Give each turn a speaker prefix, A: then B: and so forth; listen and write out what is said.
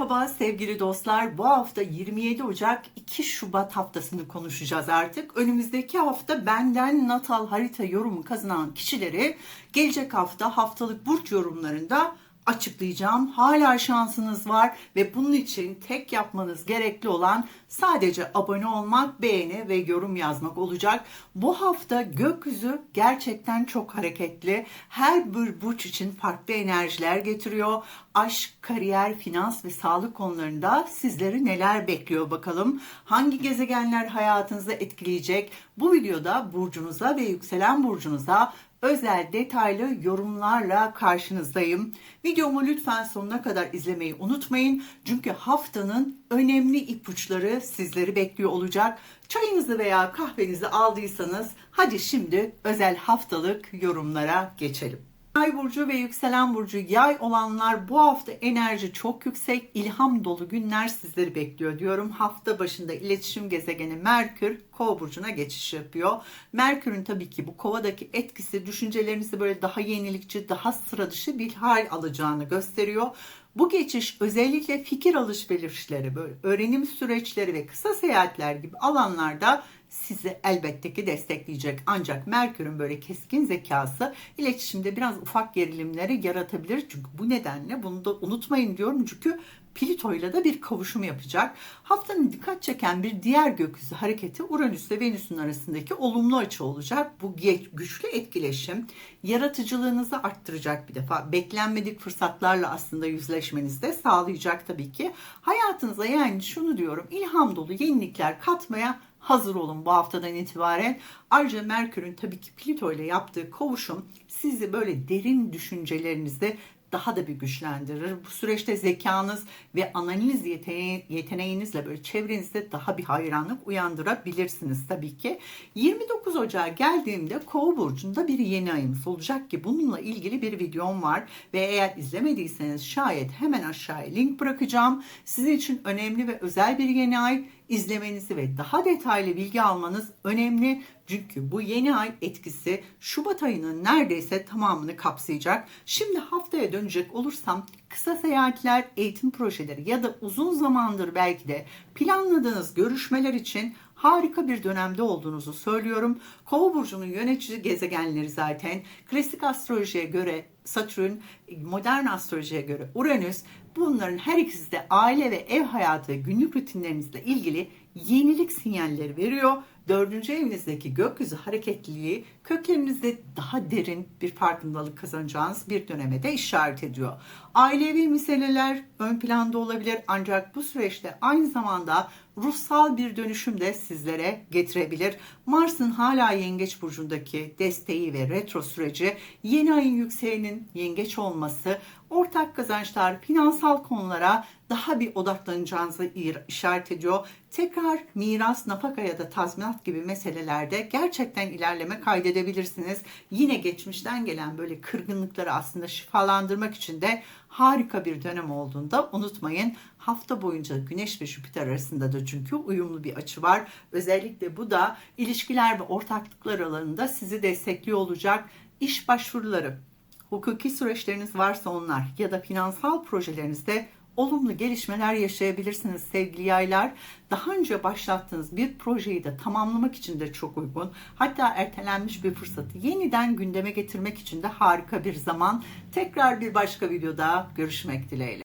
A: Merhaba sevgili dostlar. Bu hafta 27 Ocak 2 Şubat haftasını konuşacağız artık. Önümüzdeki hafta benden natal harita yorumu kazanan kişileri gelecek hafta haftalık burç yorumlarında açıklayacağım. Hala şansınız var ve bunun için tek yapmanız gerekli olan sadece abone olmak, beğeni ve yorum yazmak olacak. Bu hafta gökyüzü gerçekten çok hareketli. Her bir burç için farklı enerjiler getiriyor. Aşk, kariyer, finans ve sağlık konularında sizleri neler bekliyor bakalım. Hangi gezegenler hayatınızı etkileyecek? Bu videoda burcunuza ve yükselen burcunuza özel detaylı yorumlarla karşınızdayım. Videomu lütfen sonuna kadar izlemeyi unutmayın. Çünkü haftanın önemli ipuçları sizleri bekliyor olacak. Çayınızı veya kahvenizi aldıysanız hadi şimdi özel haftalık yorumlara geçelim. Yay burcu ve yükselen burcu yay olanlar bu hafta enerji çok yüksek, ilham dolu günler sizleri bekliyor diyorum. Hafta başında iletişim gezegeni Merkür Kova burcuna geçiş yapıyor. Merkür'ün tabii ki bu kovadaki etkisi düşüncelerinizi böyle daha yenilikçi, daha sıra dışı bir hal alacağını gösteriyor. Bu geçiş özellikle fikir alışverişleri, böyle öğrenim süreçleri ve kısa seyahatler gibi alanlarda sizi elbette ki destekleyecek. Ancak Merkür'ün böyle keskin zekası iletişimde biraz ufak gerilimleri yaratabilir. Çünkü bu nedenle bunu da unutmayın diyorum. Çünkü Plüto ile de bir kavuşum yapacak. Haftanın dikkat çeken bir diğer gökyüzü hareketi Uranüs ve Venüs'ün arasındaki olumlu açı olacak. Bu güçlü etkileşim yaratıcılığınızı arttıracak bir defa. Beklenmedik fırsatlarla aslında yüzleşmenizi de sağlayacak tabii ki. Hayatınıza yani şunu diyorum ilham dolu yenilikler katmaya hazır olun bu haftadan itibaren. Ayrıca Merkür'ün tabii ki Plüto ile yaptığı kavuşum sizi böyle derin düşüncelerinizde daha da bir güçlendirir. Bu süreçte zekanız ve analiz yeteneği, yeteneğinizle böyle çevrenizde daha bir hayranlık uyandırabilirsiniz tabii ki. 29 Ocağı geldiğimde Kova burcunda bir yeni ayımız olacak ki bununla ilgili bir videom var ve eğer izlemediyseniz şayet hemen aşağıya link bırakacağım. Sizin için önemli ve özel bir yeni ay izlemenizi ve daha detaylı bilgi almanız önemli. Çünkü bu yeni ay etkisi Şubat ayının neredeyse tamamını kapsayacak. Şimdi haftaya dönecek olursam kısa seyahatler, eğitim projeleri ya da uzun zamandır belki de planladığınız görüşmeler için harika bir dönemde olduğunuzu söylüyorum. Kova burcunun yönetici gezegenleri zaten klasik astrolojiye göre Satürn, modern astrolojiye göre Uranüs bunların her ikisi de aile ve ev hayatı günlük rutinlerinizle ilgili yenilik sinyalleri veriyor. Dördüncü evinizdeki gökyüzü hareketliliği köklerinizde daha derin bir farkındalık kazanacağınız bir döneme de işaret ediyor. Ailevi meseleler ön planda olabilir ancak bu süreçte aynı zamanda ruhsal bir dönüşüm de sizlere getirebilir. Mars'ın hala Yengeç burcundaki desteği ve retro süreci, yeni ayın yükseğinin Yengeç olması, ortak kazançlar, finansal konulara daha bir odaklanacağınızı işaret ediyor. Tekrar miras, nafaka ya da tazminat gibi meselelerde gerçekten ilerleme kaydedebilirsiniz. Yine geçmişten gelen böyle kırgınlıkları aslında şifalandırmak için de harika bir dönem olduğunda unutmayın. Hafta boyunca Güneş ve Jüpiter arasında da çünkü uyumlu bir açı var. Özellikle bu da ilişkiler ve ortaklıklar alanında sizi destekliyor olacak. İş başvuruları, hukuki süreçleriniz varsa onlar ya da finansal projelerinizde olumlu gelişmeler yaşayabilirsiniz sevgili yaylar. Daha önce başlattığınız bir projeyi de tamamlamak için de çok uygun. Hatta ertelenmiş bir fırsatı yeniden gündeme getirmek için de harika bir zaman. Tekrar bir başka videoda görüşmek dileğiyle.